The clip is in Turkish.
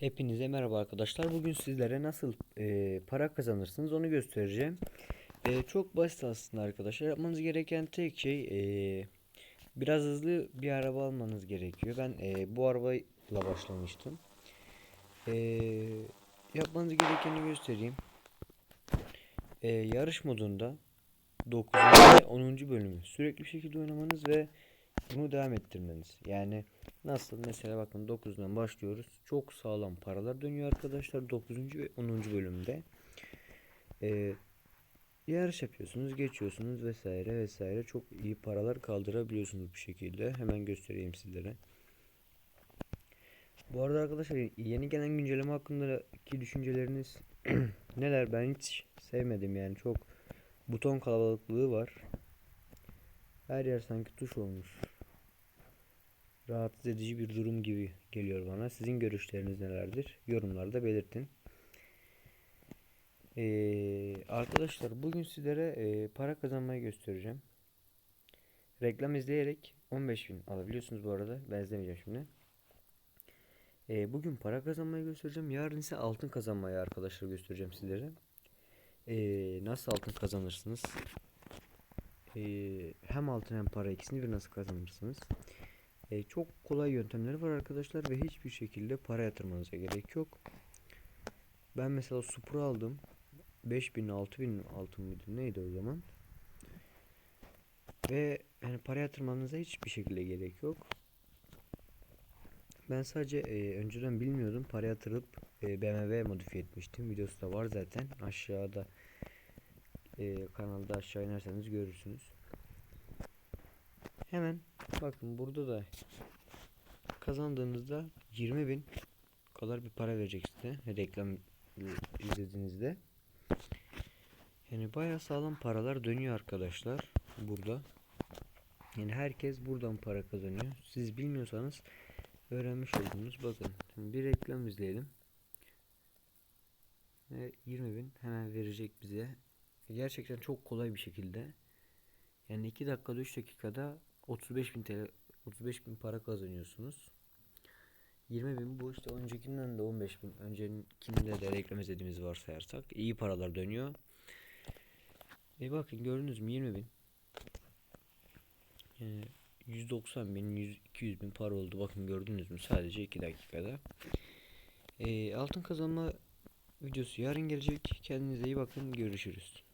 Hepinize merhaba arkadaşlar. Bugün sizlere nasıl e, para kazanırsınız onu göstereceğim. E, çok basit aslında arkadaşlar. Yapmanız gereken tek şey e, biraz hızlı bir araba almanız gerekiyor. Ben e, bu arabayla başlamıştım. E, yapmanız gerekeni göstereyim. E, yarış modunda 9. ve 10. bölümü sürekli bir şekilde oynamanız ve bunu devam ettirmeniz. Yani nasıl mesela bakın 9'dan başlıyoruz. Çok sağlam paralar dönüyor arkadaşlar 9. ve 10. bölümde. Ee, yarış yapıyorsunuz, geçiyorsunuz vesaire vesaire. Çok iyi paralar kaldırabiliyorsunuz bu şekilde. Hemen göstereyim sizlere. Bu arada arkadaşlar yeni gelen güncelleme hakkındaki düşünceleriniz neler? Ben hiç sevmedim yani çok buton kalabalıklığı var. Her yer sanki tuş olmuş. Rahatsız edici bir durum gibi geliyor bana. Sizin görüşleriniz nelerdir? Yorumlarda belirtin. Ee, arkadaşlar bugün sizlere e, para kazanmayı göstereceğim. Reklam izleyerek 15.000 alabiliyorsunuz bu arada. Ben izlemeyeceğim şimdi. Ee, bugün para kazanmayı göstereceğim. Yarın ise altın kazanmayı arkadaşlar göstereceğim sizlere. Ee, nasıl altın kazanırsınız? Ee, hem altın hem para ikisini bir nasıl kazanırsınız? Ee, çok kolay yöntemleri var arkadaşlar ve hiçbir şekilde para yatırmanıza gerek yok. Ben mesela Supra aldım. 5000 6000 altın mıydı neydi o zaman? Ve yani para yatırmanıza hiçbir şekilde gerek yok. Ben sadece e, önceden bilmiyordum. Para yatırıp e, BMW modifiye etmiştim. Videosu da var zaten. Aşağıda e, kanalda aşağı inerseniz görürsünüz. Hemen bakın burada da kazandığınızda 20 bin kadar bir para verecek size reklam izlediğinizde. Yani bayağı sağlam paralar dönüyor arkadaşlar burada. Yani herkes buradan para kazanıyor. Siz bilmiyorsanız öğrenmiş oldunuz. Bakın bir reklam izleyelim. Ve 20 bin hemen verecek bize. Gerçekten çok kolay bir şekilde. Yani 2 dakikada 3 dakikada 35 bin TL 35 bin para kazanıyorsunuz. 20 bin bu işte öncekinden de 15 bin öncekinde de reklam izlediğimiz varsayarsak iyi paralar dönüyor. E bakın gördünüz mü 20 bin. Yani 190 bin 100, 200 bin para oldu bakın gördünüz mü sadece 2 dakikada. E, altın kazanma videosu yarın gelecek. Kendinize iyi bakın görüşürüz.